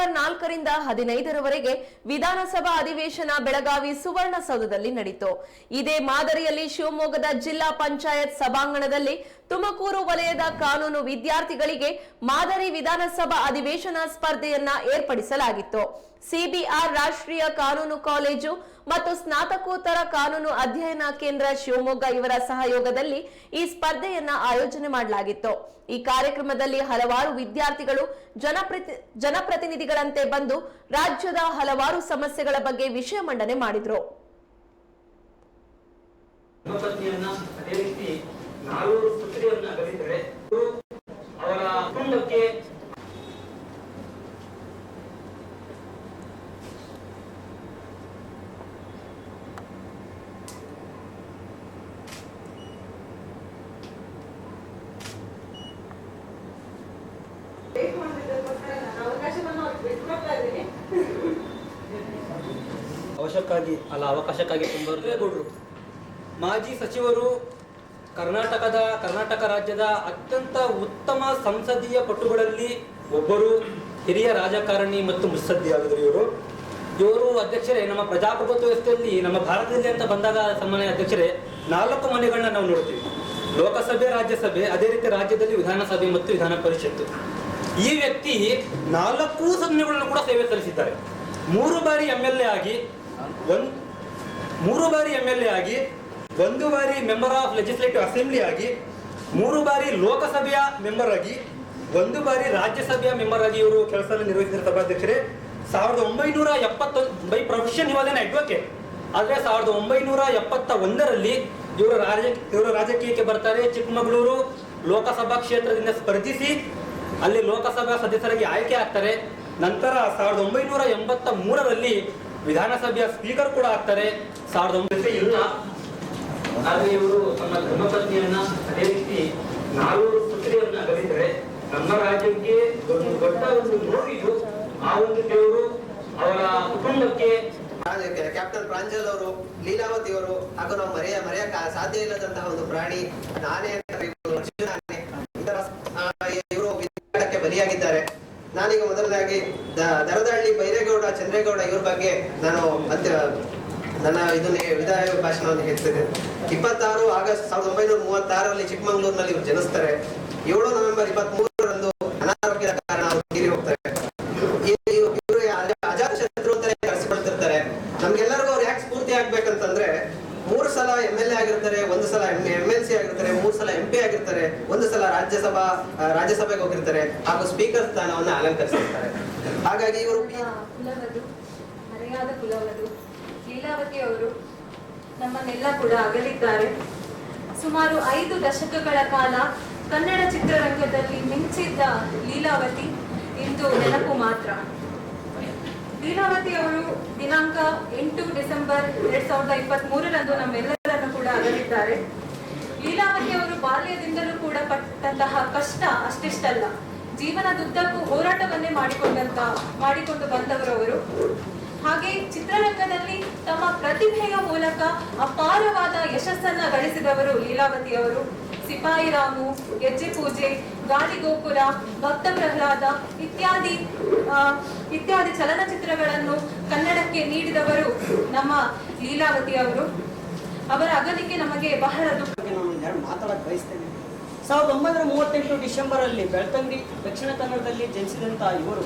ನಾಲ್ಕರಿಂದ ಹದಿನೈದರವರೆಗೆ ವಿಧಾನಸಭಾ ಅಧಿವೇಶನ ಬೆಳಗಾವಿ ಸುವರ್ಣಸೌಧದಲ್ಲಿ ನಡೆಯಿತು ಇದೇ ಮಾದರಿಯಲ್ಲಿ ಶಿವಮೊಗ್ಗದ ಜಿಲ್ಲಾ ಪಂಚಾಯತ್ ಸಭಾಂಗಣದಲ್ಲಿ ತುಮಕೂರು ವಲಯದ ಕಾನೂನು ವಿದ್ಯಾರ್ಥಿಗಳಿಗೆ ಮಾದರಿ ವಿಧಾನಸಭಾ ಅಧಿವೇಶನ ಸ್ಪರ್ಧೆಯನ್ನ ಏರ್ಪಡಿಸಲಾಗಿತ್ತು. ಸಿಬಿಆರ್ ರಾಷ್ಟ್ರೀಯ ಕಾನೂನು ಕಾಲೇಜು ಮತ್ತು ಸ್ನಾತಕೋತ್ತರ ಕಾನೂನು ಅಧ್ಯಯನ ಕೇಂದ್ರ ಶಿವಮೊಗ್ಗ ಇವರ ಸಹಯೋಗದಲ್ಲಿ ಈ ಸ್ಪರ್ಧೆಯನ್ನ ಆಯೋಜನೆ ಮಾಡಲಾಗಿತ್ತು. ಈ ಕಾರ್ಯಕ್ರಮದಲ್ಲಿ ಹಲವಾರು ವಿದ್ಯಾರ್ಥಿಗಳು, ಜನಪ್ರತಿ, ಜನಪ್ರತಿನಿಧಿಗಳಂತೆ ಬಂದು ರಾಜ್ಯದ ಹಲವಾರು ಸಮಸ್ಯೆಗಳ ಬಗ್ಗೆ ವಿಷಯ ಮಂಡನೆ ಮಾಡಿದ್ರು. ಅದೇ ರೀತಿ ನಾಲ್ವರು ಪುತ್ರಿಯರನ್ನ ಅಗಲಿದ್ದಾರೆ ಇವರು ಅವರ ಕುಟುಂಬಕ್ಕೆ ಅವಶ್ಯಕ್ಕಾಗಿ ಅಲ್ಲ, ಅವಕಾಶಕ್ಕಾಗಿ ತುಂಬ ದೇವೇಗೌಡರು. ಮಾಜಿ ಸಚಿವರು ಕರ್ನಾಟಕದ, ಕರ್ನಾಟಕ ರಾಜ್ಯದ ಅತ್ಯಂತ ಉತ್ತಮ ಸಂಸದೀಯ ಪಟುಗಳಲ್ಲಿ ಒಬ್ಬರು ಹಿರಿಯ ರಾಜಕಾರಣಿ ಮತ್ತು ಮುತ್ಸದ್ದಿಯಾಗಿದ್ರು ಇವರು. ಇವರು ಅಧ್ಯಕ್ಷರೇ, ನಮ್ಮ ಪ್ರಜಾಪ್ರಭುತ್ವ ವ್ಯವಸ್ಥೆಯಲ್ಲಿ, ನಮ್ಮ ಭಾರತದಲ್ಲಿ ಅಂತ ಬಂದಾಗ ಸನ್ಮಾನ್ಯ ಅಧ್ಯಕ್ಷರೇ, ನಾಲ್ಕು ಮನೆಗಳನ್ನ ನಾವು ನೋಡ್ತೀವಿ. ಲೋಕಸಭೆ, ರಾಜ್ಯಸಭೆ, ಅದೇ ರೀತಿ ರಾಜ್ಯದಲ್ಲಿ ವಿಧಾನಸಭೆ ಮತ್ತು ವಿಧಾನ ಪರಿಷತ್ತು. ಈ ವ್ಯಕ್ತಿ ನಾಲ್ಕು ಸದನಗಳನ್ನು ಕೂಡ ಸೇವೆ ಸಲ್ಲಿಸಿದ್ದಾರೆ. ಮೂರು ಬಾರಿ ಎ ಆಗಿ ಒಂದ್, ಮೂರು ಬಾರಿ ಎಂ ಎಲ್ ಎ ಆಗಿ, ಒಂದು ಬಾರಿ ಮೆಂಬರ್ ಆಫ್ ಲೆಜಿಸ್ಲೇಟಿವ್ ಅಸೆಂಬ್ಲಿ ಆಗಿ, ಮೂರು ಬಾರಿ ಲೋಕಸಭೆಯ ಮೆಂಬರ್ ಆಗಿ, ಒಂದು ಬಾರಿ ರಾಜ್ಯಸಭೆಯ ಮೆಂಬರ್ ಆಗಿ ಇವರು ಕೆಲಸ ನಿರ್ವಹಿಸಿದ ಸಭಾಧ್ಯಕ್ಷರೇ, ಸಾವಿರದ ಒಂಬೈನೂರ ಎಪ್ಪತ್ತೊಂದು ಬೈ ಪ್ರೊಫೆಷನ್ ಇವಾಗ ಅಡ್ವೊಕೇಟ್ ಆದ್ರೆ ಸಾವಿರದ ಒಂಬೈನೂರ ಎಪ್ಪತ್ತ ಒಂದರಲ್ಲಿ ಇವರು ರಾಜ ಇವರು ರಾಜಕೀಯಕ್ಕೆ ಬರ್ತಾರೆ, ಚಿಕ್ಕಮಗಳೂರು ಲೋಕಸಭಾ ಕ್ಷೇತ್ರದಿಂದ ಸ್ಪರ್ಧಿಸಿ, ಅಲ್ಲಿ ಲೋಕಸಭಾ ಸದಸ್ಯರಾಗಿ ಆಯ್ಕೆ ಆಗ್ತಾರೆ. ನಂತರ ಸಾವಿರದ ಒಂಬೈನೂರ ಎಂಬತ್ತ ಮೂರರಲ್ಲಿ ವಿಧಾನಸಭೆಯ ಸ್ಪೀಕರ್ ಕೂಡ ಆಗ್ತಾರೆ. ಸಾವಿರದ ಒಂಬೈನೂರ ಇಲ್ಲ. ಆದರೆ ಇವರು ತಮ್ಮ ಧರ್ಮಪತ್ನಿಯನ್ನ ಅದೇ ರೀತಿ ನಾಲ್ವರು ಪುತ್ರಿಯನ್ನ ಅಗಲಿದ್ದಾರೆ ನಮ್ಮ ರಾಜ್ಯಕ್ಕೆ ಒಂದು ದೊಡ್ಡ ಒಂದು ನೋವಿದು ಆ ಒಂದು ದೇವರು ಅವರ ಕುಟುಂಬಕ್ಕೆ ಕ್ಯಾಪ್ಟನ್ ಪ್ರಾಂಜಲ್ ಅವರು, ಲೀಲಾವತಿ ಅವರು, ಹಾಗೂ ನಾವು ಮರೆಯ, ಮರೆಯಕ ಸಾಧ್ಯ ಇಲ್ಲದಂತಹ ಒಂದು ಪ್ರಾಣಿ ನಾನೇ. ಇತರ ಇವರು ಬಲಿಯಾಗಿದ್ದಾರೆ. ನಾನೀಗ ಮೊದಲನೇದಾಗಿ ದರದಹಳ್ಳಿ ಬೈರೇಗೌಡ, ಚಂದ್ರೇಗೌಡ ಇವ್ರ ಬಗ್ಗೆ ನಾನು ಮತ್ತೆ ನನ್ನ ಇದನ್ನ ವಿದಾಯ ಭಾಷಣವನ್ನು ಹೇಳ್ತೇನೆ. ಇಪ್ಪತ್ತಾರು ಆಗಸ್ಟ್ ಸಾವಿರದ ಒಂಬೈನೂರ ಮೂವತ್ತಾರರಲ್ಲಿ ಚಿಕ್ಕಮಗಳೂರಿನಲ್ಲಿ ಇವರು ಜನಿಸ್ತಾರೆ. ಏಳು ನವೆಂಬರ್ ಇಪ್ಪತ್ತ್ ಸಲ ಎಂ ಎಲ್ ಎ ಆಗಿರ್ತಾರೆ, ಒಂದು ಸಲ ಎಂ ಎಲ್ ಸಿ ಆಗಿರ್ತಾರೆ, ಮೂರು ಸಲ ಎಂ ಪಿ ಆಗಿರ್ತಾರೆ, ಒಂದು ಸಲ ರಾಜ್ಯಸಭಾ ರಾಜ್ಯಸಭೆಗೆ ಹೋಗಿರ್ತಾರೆ, ಹಾಗೂ ಸ್ಪೀಕರ್ ಸ್ಥಾನವನ್ನ ಅಲಂಕರಿಸಿರ್ತಾರೆ. ಹಾಗಾಗಿ ಇವರು ಮರೆಯಾದ ಲೀಲಾವತಿ ಅವರು ನಮ್ಮನ್ನೆಲ್ಲ ಕೂಡ ಅಗಲಿದ್ದಾರೆ. ಸುಮಾರು ಐದು ದಶಕಗಳ ಕಾಲ ಕನ್ನಡ ಚಿತ್ರರಂಗದಲ್ಲಿ ಮಿಂಚಿದ್ದ ಲೀಲಾವತಿ ಇಂದು ನೆನಪು ಮಾತ್ರ. ಲೀಲಾವತಿ ಅವರು ದಿನಾಂಕ ಎಂಟು ಡಿಸೆಂಬರ್ ಎರಡ್ ಸಾವಿರದ ಇಪ್ಪತ್ತ್ ಮೂರರಂದು ನಮ್ಮೆಲ್ಲರನ್ನು ಕೂಡ ಅಗಲಿದ್ದಾರೆ. ಲೀಲಾವತಿ ಅವರು ಬಾಲ್ಯದಿಂದಲೂ ಕೂಡ ಪಟ್ಟಂತಹ ಕಷ್ಟ ಅಷ್ಟಿಷ್ಟಲ್ಲ. ಜೀವನದುದ್ದಕ್ಕೂ ಹೋರಾಟವನ್ನೇ ಮಾಡಿಕೊಂಡಂತ, ಮಾಡಿಕೊಂಡು ಬಂದವರು ಅವರು ಹಾಗೆ ಚಿತ್ರರಂಗದಲ್ಲಿ ತಮ್ಮ ಪ್ರತಿಭೆಯ ಮೂಲಕ ಅಪಾರವಾದ ಯಶಸ್ಸನ್ನ ಗಳಿಸಿದವರು ಲೀಲಾವತಿ ಅವರು. ಸಿಪಾಯಿ ರಾಮು ಗೆಜ್ಜೆ ಪೂಜೆ, ಗಾಳಿ ಗೋಪುರ ಭಕ್ತ ಪ್ರಹ್ಲಾದ ಇತ್ಯಾದಿ ಇತ್ಯಾದಿ ಚಲನಚಿತ್ರಗಳನ್ನು ಕನ್ನಡಕ್ಕೆ ನೀಡಿದವರು ನಮ್ಮ ಲೀಲಾವತಿ ಅವರು. ಅವರ ಅಗಲಿಕೆ ನಮಗೆ ಬಹಳ ಮಾತಾಡಕ್ಕೆ ಬಯಸ್ತೇನೆ. ಸಾವಿರದ ಒಂಬೈನೂರ ಮೂವತ್ತೆಂಟು ಡಿಸೆಂಬರ್ ಅಲ್ಲಿ ಬೆಳ್ತಂಗಡಿ ದಕ್ಷಿಣ ಕನ್ನಡದಲ್ಲಿ ಜನಿಸಿದಂತಹ ಇವರು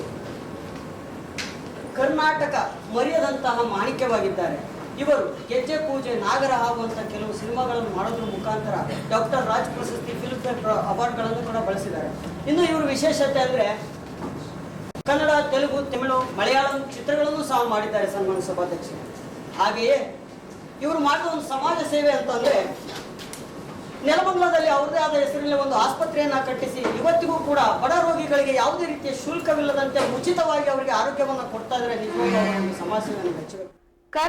ಕರ್ನಾಟಕ ಮರೆಯದಂತಹ ಮಾಣಿಕ್ಯವಾಗಿದ್ದಾರೆ. ಇವರು ಗೆಜ್ಜೆ ಪೂಜೆ ನಾಗರ ಆಗುವಂಥ ಕೆಲವು ಸಿನಿಮಾಗಳನ್ನು ಮಾಡೋದ್ರ ಮುಖಾಂತರ ಡಾಕ್ಟರ್ ರಾಜ್ ಪ್ರಶಸ್ತಿ ಫಿಲ್ಮ್ ಫೇರ್ ಅವಾರ್ಡ್ಗಳನ್ನು ಕೂಡ ಬಳಸಿದ್ದಾರೆ. ಇನ್ನು ಇವರ ವಿಶೇಷತೆ ಅಂದ್ರೆ ಕನ್ನಡ, ತೆಲುಗು, ತಮಿಳು, ಮಲಯಾಳಂ ಚಿತ್ರಗಳನ್ನು ಸಹ ಮಾಡಿದ್ದಾರೆ ಸನ್ಮಾನ ಸಭಾಧ್ಯಕ್ಷರು. ಹಾಗೆಯೇ ಇವರು ಮಾಡಿದ ಒಂದು ಸಮಾಜ ಸೇವೆ ಅಂತಂದ್ರೆ ನೆಲಮಂಗಲದಲ್ಲಿ ಅವ್ರದೇ ಆದ ಹೆಸರಿನಲ್ಲಿ ಒಂದು ಆಸ್ಪತ್ರೆಯನ್ನ ಕಟ್ಟಿಸಿ ಇವತ್ತಿಗೂ ಕೂಡ ಬಡ ರೋಗಿಗಳಿಗೆ ಯಾವುದೇ ರೀತಿಯ ಶುಲ್ಕವಿಲ್ಲದಂತೆ ಉಚಿತವಾಗಿ ಅವರಿಗೆ ಆರೋಗ್ಯವನ್ನು ಕೊಡ್ತಾ ಇದ್ದಾರೆ. ನಿಜವಾಗಿ ಒಂದು ಸಮಾಜ ಸೇವೆಯನ್ನು ಮೆಚ್ಚಬೇಕು.